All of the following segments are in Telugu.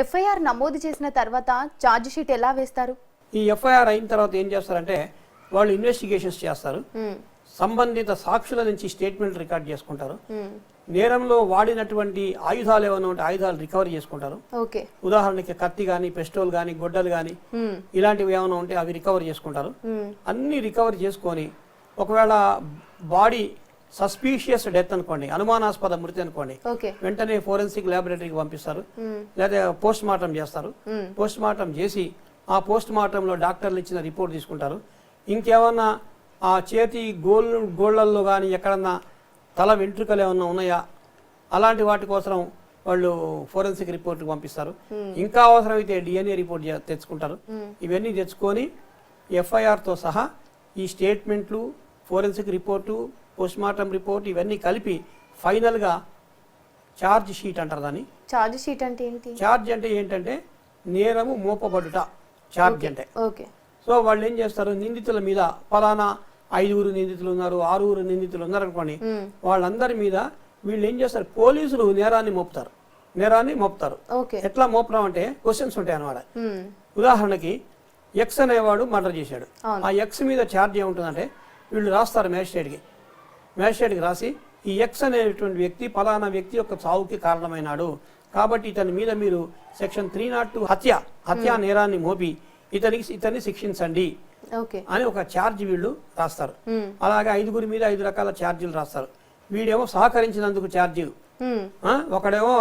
ఎఫ్ఐఆర్ నమోదు చేసిన తర్వాత ఛార్జ్ షీట్ ఎలా వేస్తారు ఈ ఎఫ్ఐఆర్ అయిన తర్వాత ఏం చేస్తారంటే వాళ్ళు ఇన్వెస్టిగేషన్స్ చేస్తారు. సంబంధిత సాక్షుల నుంచి స్టేట్మెంట్ రికార్డ్ చేసుకుంటారు. నేరంలో వాడినటువంటి ఆయుధాలు ఏమైనా ఉంటే ఆయుధాలు రికవరీ చేసుకుంటారు ఓకే ఉదాహరణకి కత్తి కానీ పెస్టోల్ కానీ గొడ్డలు కానీ. ఇలాంటివి ఏమైనా ఉంటే అవి రికవర్ చేసుకుంటారు. అన్ని రికవర్ చేసుకొని ఒకవేళ బాడీ సస్పీషియస్ డెత్ అనుకోండి అనుమానాస్పద మృతి అనుకోండి వెంటనే ఫోరెన్సిక్ ల్యాబొరేటరీకి పంపిస్తారు. లేదా పోస్ట్ మార్టం చేస్తారు. పోస్ట్ మార్టం చేసి ఆ పోస్ట్ మార్టంలో డాక్టర్లు ఇచ్చిన రిపోర్ట్ తీసుకుంటారు. ఇంకేమన్నా ఆ చేతి గోల్ గోళ్ళల్లో కానీ ఎక్కడన్నా తల వెంట్రుకలు ఏమన్నా ఉన్నాయా? అలాంటి వాటి కోసం వాళ్ళు ఫోరెన్సిక్ రిపోర్ట్కి పంపిస్తారు. ఇంకా అవసరమైతే డిఎన్ఏ రిపోర్ట్ తెచ్చుకుంటారు. ఇవన్నీ తెచ్చుకొని ఎఫ్ఐఆర్తో సహా ఈ స్టేట్మెంట్లు forensic report post mortem report ఇవన్నీ కలిపి ఫైనల్గా ఛార్జ్ షీట్ అంటారు దాన్ని. ఛార్జ్ షీట్ అంటే ఏంటి? ఛార్జ్ అంటే ఏంటంటే నేరము మోపబడుట ఛార్జ్ అంటే. ఓకే. సో వాళ్ళు ఏం చేస్తారు? నిందితుల మీద ఫలానా ఐదుగురు నిందితులు ఉన్నారు ఆరుగురు నిందితులు ఉన్నారు అనుకోండి. వాళ్ళందరి మీద వీళ్ళు ఏం చేస్తారు? పోలీసులు నేరాన్ని మోపుతారు. నేరాన్ని మోపుతారు. ఎట్లా మోపడం అంటే క్వశ్చన్స్ ఉంటాయి అన్నమాట. మ్మ్. ఉదాహరణకి ఎక్స్ అనేవాడు మర్డర్ చేశాడు. ఆ ఎక్స్ మీద ఛార్జ్ ఏముంటుందంటే వీళ్ళు రాస్తారు మ్యాజిస్ట్రేట్కి. మ్యాజిస్ట్రేట్కి రాసి ఈ ఎక్స్ అనేటువంటి వ్యక్తి ఫలానా వ్యక్తి యొక్క చావుకి కారణమైనాడు. కాబట్టి ఇతని మీద మీరు సెక్షన్ త్రీ నాట్ టూ హత్య హత్యా నేరాన్ని మోపి ఇతనికి ఇతన్ని శిక్షించండి అని ఒక ఛార్జ్ వీళ్ళు రాస్తారు. అలాగే ఐదుగురి మీద ఐదు రకాల ఛార్జీలు రాస్తారు. వీడేమో సహకరించినందుకు ఛార్జీ మ్మ్. ఆ, ఒకడేమో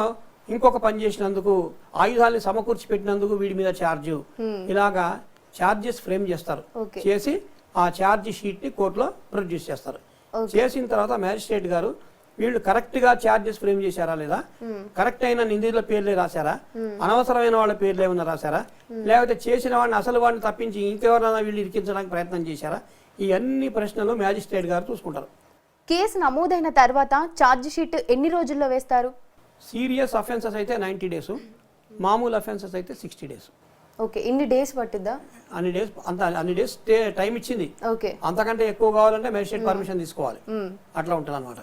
ఇంకొక పని చేసినందుకు ఆయుధాన్ని సమకూర్చి పెట్టినందుకు వీడి మీద ఛార్జ్ ఇలాగా ఛార్జెస్ ఫ్రేమ్ చేస్తారు. చేసి ఆ ఛార్జ్ షీట్ని కోర్టులో ప్రొడ్యూస్ చేస్తారు. చేసిన తర్వాత మ్యాజిస్ట్రేట్ గారు వీళ్ళు కరెక్ట్గా ఛార్జెస్ ఫ్రేమ్ చేశారా లేదా? కరెక్ట్ అయిన నిందితుల పేర్లే రాశారా? అనవసరమైన వాళ్ళ పేర్లు ఏమైనా రాశారా? లేకపోతే చేసిన వాడిని అసలు వాడిని తప్పించి ఇంకెవరైనా వీళ్ళు ఇరికించడానికి ప్రయత్నం చేశారా? ఈ అన్ని ప్రశ్నలు మ్యాజిస్ట్రేట్ గారు చూసుకుంటారు. కేసు నమోదైన తర్వాత ఛార్జ్ షీట్ ఎన్ని రోజుల్లో వేస్తారు? సీరియస్ అఫెన్సెస్ అయితే నైంటీ డేస్ మామూలు అఫెన్సెస్ అయితే సిక్స్టీ డేస్ ఓకే ఇన్ని డేస్ పట్టిద్దా? అన్ని డేస్ అంత అన్ని డేస్ టైం ఇచ్చింది. ఓకే. అంతకంటే ఎక్కువ కావాలంటే మేజిస్ట్రేట్ పర్మిషన్ తీసుకోవాలి. అట్లా ఉంటుంది అనమాట.